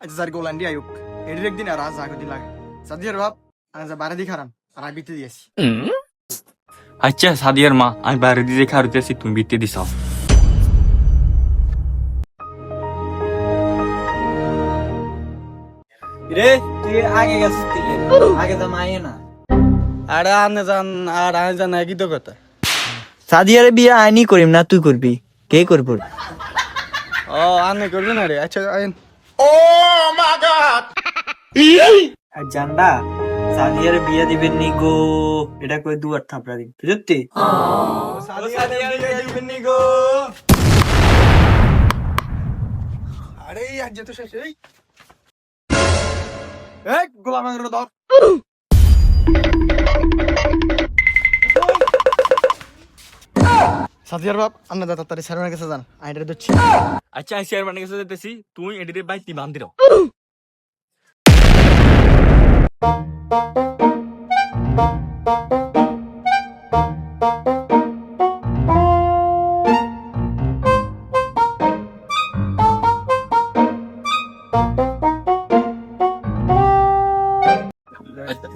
আচ্ছা স্যার গোলান্ডি আয়ুক। এটির একদিন আর আজ আগে দিন লাগে। সাদিয়ার বাপ আজ বারে দি খারান আর আমি বিতে দিয়েছি আচ্ছা সাদিয়ার মা আমি বাইরে দিয়ে খারুতেছি তুমি বিতে দিছাও রে তুই আগে গেছিস আগে তো মাইয়ে না। আরে আনে জান আর আনে জান একই তো কথা। সাদিয়ারে বিয়ে আইনি করিম না তুই করবি কে করব ও আনে করবি না রে আচ্ছা আইন। আর জানডা সাদিয়ারে বিয়ে দিবেন নি গো। এটা কই দুয়ার থাপড়া দিন। বুঝতি আরে আজ তো শেষ এই। এই গোলাম আঙ্গুর ধর। সাদিয়ার বাপ আমরা দাদা তারি স্যারের কাছে যান। আইডারে দিচ্ছি আচ্ছা আমি চেয়ারম্যানের কাছে যেতেছি। তুই এডিরে বাইতি বান্ধি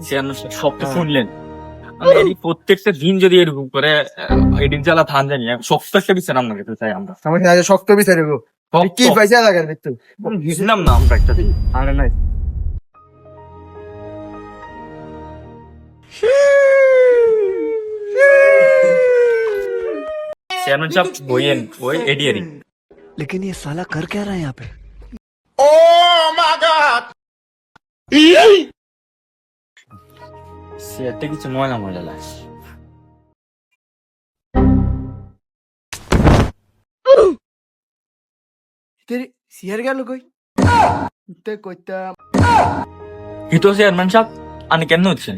চেয়ারম্যান সাহেব, শুনলেন। মানে এডি প্রত্যেকটা দিন যদি এরকম করে এডির জ্বালা থান জানি সপ্তাহে বিচার আমরা খেতে চাই আমরা। আমার আজ শক্ত বিচারে কি পয়সা লাগার দেখতো বুঝলাম না আমরা একটা দিন আরে নাই। চেয়ারম্যান সাহেব বইয়েন ওই এডিয়ারি लेकिन ये साला कर क्या रहा है यहाँ पे সেটা কিছু ময়লা ময়লা লাগে তেরি সিয়ার গেল কই তে কইতা কিন্তু চেয়ারম্যান সাহেব আনি কেন হচ্ছেন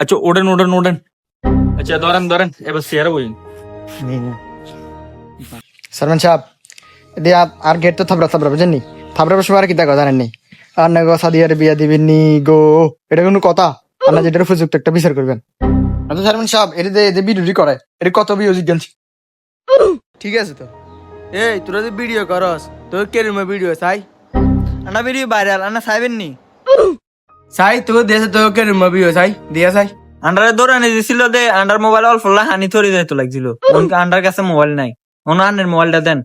আচ্ছা ওডেন ওডেন ওডেন আচ্ছা ধরেন ধরেন এবার চেয়ারে বইন সারমান সাহেব এদি আর গেট তো থাবড়া থাবড়া বুঝেননি থাবড়া বসে আর কি দেখো জানেননি আর না গো সাদিয়ার বিয়া দিবেন নি গো। এটা কোনো কথা। আপনার যেটার উপযুক্ত একটা বিচার করবেন। আচ্ছা সারমান সাহেব এটা যে ভিডিওটি করে এটা কত ভিউ জিজ্ঞান ঠিক আছে তো? এই তোরা যে ভিডিও করস তোর কেরমে ভিডিও চাই আনা ভিডিও ভাইরাল আনা চাইবেন নি? চাই তোর দেশে তোর কেরমে ভিডিও সাই? দিয়া সাই? আন্ডারে দৌড়ানি দিছিল দে আন্ডার মোবাইল অল্প হানি থরি যাইতো লাগছিল। আন্ডার কাছে মোবাইল নাই। ওন আন্ডার মোবাইলটা দেন।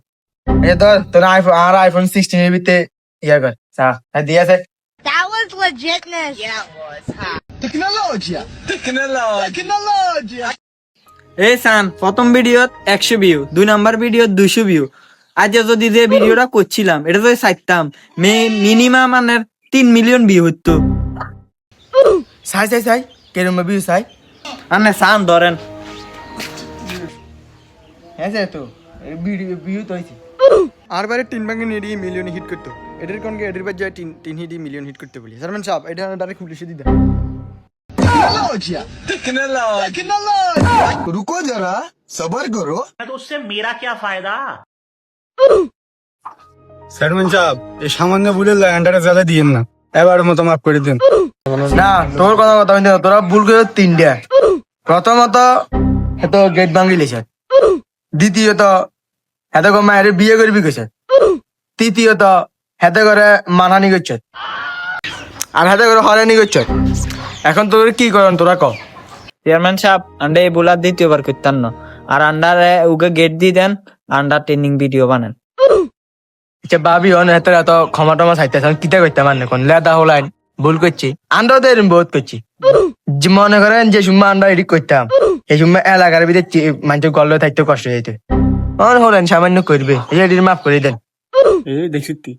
এ তো তোর আইফোন আর আইফোন সিক্সটিন এর ভিতরে ইয়া কর। চা। দিয়া চাই That was legitness. এই সান প্রথম ভিডিওত একশো ভিউ দুই নাম্বার ভিডিও দুইশো ভিউ আজ যদি যে ভিডিওটা করছিলাম এটা যদি চাইতাম মিনিমাম মানে তিন মিলিয়ন ভিউ হতো চাই চাই চাই। কেরিমা বিয়ে চাই আনে সান ধরেন হ্যাঁ স্যার তো ভিডিও ভিউ তো হয়েছে আর বারে তিন ভাঙে নিয়ে মিলিয়ন হিট করতো এটার কোন এটার বাদ যায় তিন তিন হিট মিলিয়ন হিট করতে বলি সারমান সাহেব এটা ডাইরেক্ট পুলিশে দিদা रुको जरा सबर करो চেয়ারম্যান সাহেব এই সামান্য ভুলের ল্যান্ডারে জ্বালা দিয়েন না এবার মতো মাফ করে দিন। না তোর কথা কথা বলতে তোরা ভুল করে তিনটা প্রথমত, এত গেট ভাঙি লেছে। দ্বিতীয়ত, এত মায়ের বিয়ে করবি কইছে তৃতীয়ত হাতে করে মানহানি করছে। আর হাতে করে হরানি করছে। এখন তোর কি করেন তোরা ক। চেয়ারম্যান সাহেব আন্ডা এই বোলার দ্বিতীয়বার করতেন না। আর আন্ডারে উকে গেট দিয়ে দেন, আন্ডার ট্রেনিং ভিডিও বানান। আচ্ছা ভাবি এত ক্ষমা টমা চাইতে কিতা করতে মানে কোন? লেদা হলাইন ভুল করছি আন্ডাও তো বহুত করছি যে মনে করেন যে সময় আমরা এডিট করতাম এই সময় এলাকার ভিতরে মানুষের গল্প থাকতে কষ্ট হইতে। আর হলেন সামান্য করবে। এই মাফ করে দেন। এই দেখছি তুই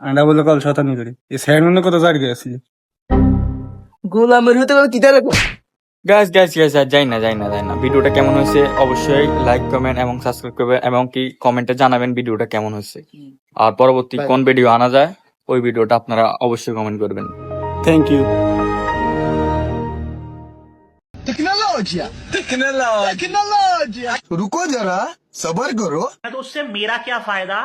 আন্ডা বলে কল শতানি করে। এই চেয়ারম্যানের কথা জারি গেছিল গোলামের হতে কিতা রাখব গাছ গাছ গাছ আর যাই না যাই না যাই না ভিডিওটা কেমন হয়েছে অবশ্যই লাইক কমেন্ট এবং সাবস্ক্রাইব করবেন এবং কি কমেন্টে জানাবেন ভিডিওটা কেমন হয়েছে আর পরবর্তী কোন ভিডিও আনা যায় ওই ভিডিওটা আপনারা অবশ্যই কমেন্ট করবেন থ্যাংক ইউ रुको जरा सबर करो तो उससे मेरा क्या फायदा